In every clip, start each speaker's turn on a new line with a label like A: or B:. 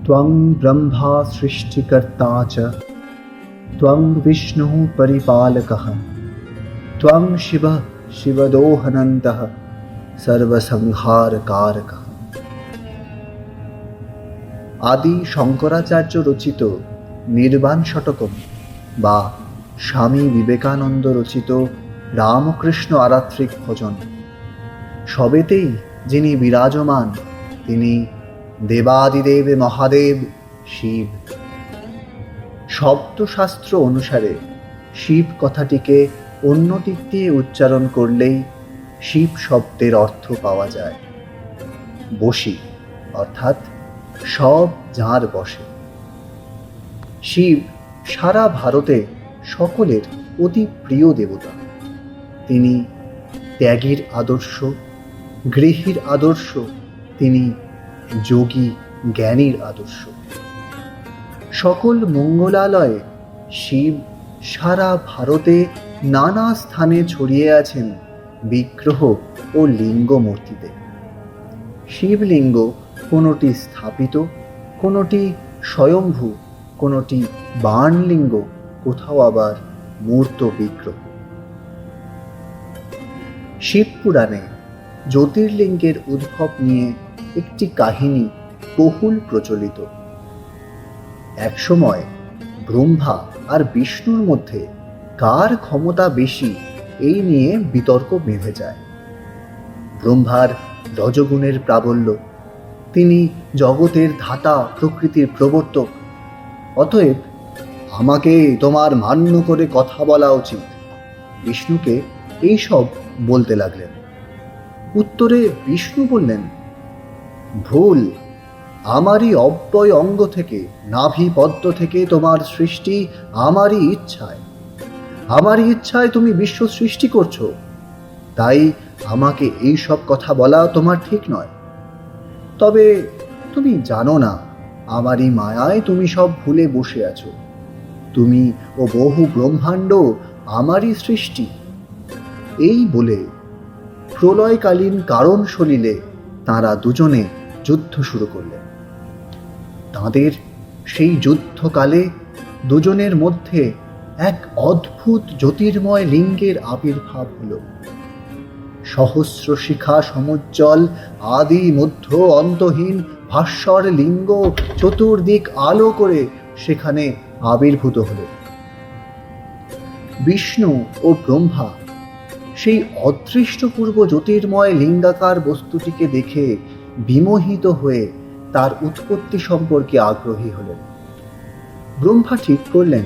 A: त्वं ब्रह्मा सृष्टिकर्ता च त्वं विष्णुः परिपालकः त्वं शिवः शिवदोहनन्तः সর্বসংহারকারকः আদি শঙ্করাচার্য রচিত নির্বাণ শতকম বা স্বামী বিবেকানন্দ রচিত রামকৃষ্ণ আরাত্রিক ভজন সবেতেই যিনি বিরাজমান তিনি দেবাদিদেব মহাদেব শিব। শব্দশাস্ত্র অনুসারে শিব কথাটিকে অন্য দিক দিয়ে উচ্চারণ করলেই শিব শব্দের অর্থ পাওয়া যায়। বসি, অর্থাৎ সব যাঁর বসে। শিব সারা ভারতে সকলের অতি প্রিয় দেবতা। তিনি ত্যাগীর আদর্শ, গৃহীর আদর্শ, তিনি যোগী জ্ঞানীর আদর্শ। সকল মঙ্গলালয়ে শিব সারা ভারতে নানা স্থানে ছড়িয়ে আছেন বিগ্রহ ও লিঙ্গ মূর্তিতে শিবলিঙ্গ কোনোটি স্থাপিত, কোনোটি স্বয়ম্ভু, কোনোটি বাণলিঙ্গ, কোথাও আবার মূর্ত বিগ্রহ। শিবপুরাণে জ্যোতির্লিঙ্গের উদ্ভব নিয়ে একটি কাহিনী বহুল প্রচলিত। একসময় ব্রহ্মা আর বিষ্ণুর মধ্যে কার ক্ষমতা বেশি এই নিয়ে বিতর্ক বেঁধে যায়। ব্রহ্মার রজগুণের প্রাবল্য, তিনি জগতের ধাতা, প্রকৃতির প্রবর্তক। অতএব আমাকে তোমার মান্য করে কথা বলা উচিত। বিষ্ণুকে এইসব বলতে লাগলেন। উত্তরে বিষ্ণু বললেন ভুল। আমারই অব্যয় অঙ্গ থেকে, নাভি পদ্ম থেকে তোমার সৃষ্টি আমারই ইচ্ছায়। আমারই ইচ্ছায় তুমি বিশ্ব সৃষ্টি করছ। তাই আমাকে এই সব কথা বলা তোমার ঠিক নয়। তবে তুমি জানো না, আমারই মায়ায় তুমি সব ভুলে বসে আছো। তুমি ও বহু ব্রহ্মাণ্ড আমারই সৃষ্টি। এই বলে প্রলয়কালীন কারণ সলিলে তাঁরা দুজনে যুদ্ধ শুরু করলেন। তাঁদের সেই যুদ্ধকালে দুজনের মধ্যে এক অদ্ভুত জ্যোতির্ময় লিঙ্গের আবির্ভাব হল। সহস্র শিখা সমুজ্জ্বল, আদি, মধ্য, অন্তহীন, ভাস্বর লিঙ্গ চতুর্দিক আলো করে সেখানে আবির্ভূত হল। বিষ্ণু ও ব্রহ্মা সেই অদৃষ্টপূর্ব জ্যোতির্ময় লিঙ্গাকার বস্তুটিকে দেখে বিমোহিত হয়ে তার উৎপত্তি সম্পর্কে আগ্রহী হলেন। ব্রহ্মা ঠিক করলেন,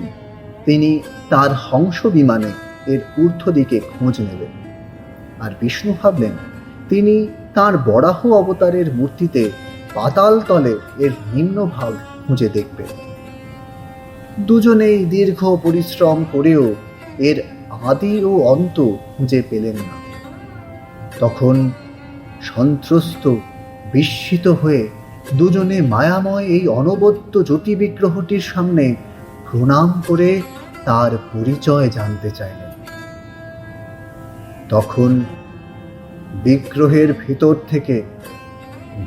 A: তিনি তার হংস বিমানে এর ঊর্ধ্ব দিকে খোঁজ নেবেন। আর বিষ্ণু ভাবলেন, তিনি তার বরাহ অবতারের মূর্তিতে পাতাল তলে এর নিম্নভাগ খুঁজে দেখবেন। দুজনেই দীর্ঘ পরিশ্রম করেও এর আদি ও অন্ত খুঁজে পেলেন না। তখন সন্ত্রস্ত বিস্মিত হয়ে দুজনে মায়াময় এই অনবদ্য জ্যোতি বিগ্রহটির সামনে প্রণাম করে তার পরিচয় জানতে চাইলেন। তখন বিগ্রহের ভিতর থেকে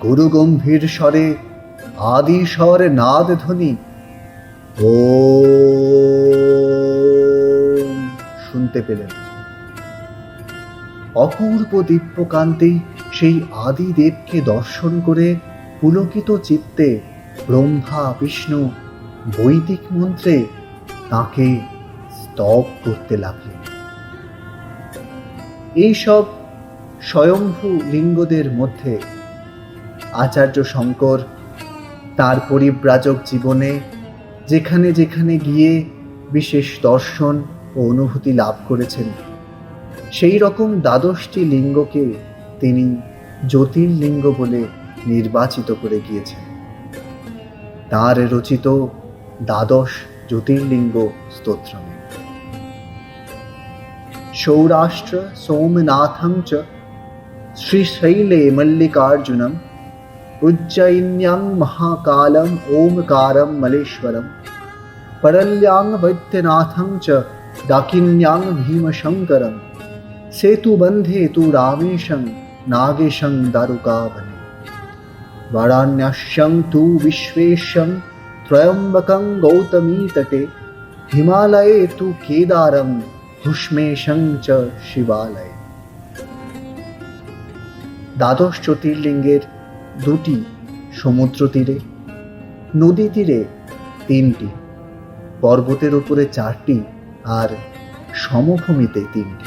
A: গুরুগম্ভীর স্বরে আদি স্বর নাদ ধ্বনি ও শুনতে পেলেন। অপূর্ব দিব্যকান্তি সেই আদি দেবকে দর্শন করে পুলকিত চিত্তে ব্রহ্মা, বিষ্ণু বৈদিক মন্ত্রে তাকে স্তব করতে লাগলেন। এইসব স্বয়ংভূ লিঙ্গদের মধ্যে আচার্য শঙ্কর তার পরিব্রাজক জীবনে যেখানে যেখানে গিয়ে বিশেষ দর্শন ও অনুভূতি লাভ করেছেন, সেই রকম দ্বাদশটি লিঙ্গকে তিনি জ্যোতির্লিঙ্গ বলে নির্বাচিত করে গিয়েছেন। তার রচিত দ্বাদশ জ্যোতির্লিঙ্গ স্তোত্রমে। সৌরাষ্ট্র সোমনাথম চ শ্রীশৈলে মল্লিকার্জুনম, উজ্জয়িন্যাং মহাকালম ওমকারম মলেশ্বরম পরল্যাং বৈদ্যনাথং চ ডাকিন্যাং ভীমশঙ্করম সেতুবন্ধে তু রামেশং नागेशं दारुकावने वाराण्यस्यं तु विश्वेशं त्रयम्बकं गौतमी तटे हिमालये तु केदारं হুষ্মেশং চ শিবালয় দ্বাদশ জ্যোতির্লিঙ্গের দুটি সমুদ্র তীরে নদী তীরে তিনটি পর্বতের উপরে চারটি আর সমভূমিতে তিনটি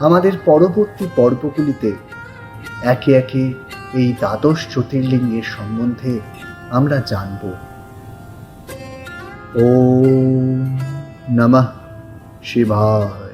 A: আমাদের পরবর্তী পর্বগুলিতে একে একে এই দ্বাদশ জ্যোতির্লিঙ্গের সম্বন্ধে আমরা জানব। ও নমঃ শিবায়।